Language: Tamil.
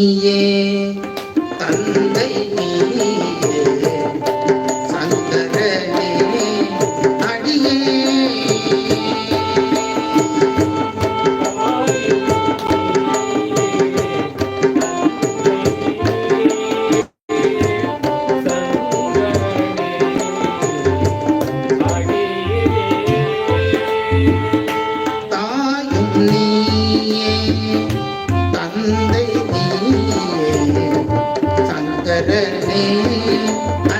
நீயே தந்தை நீ i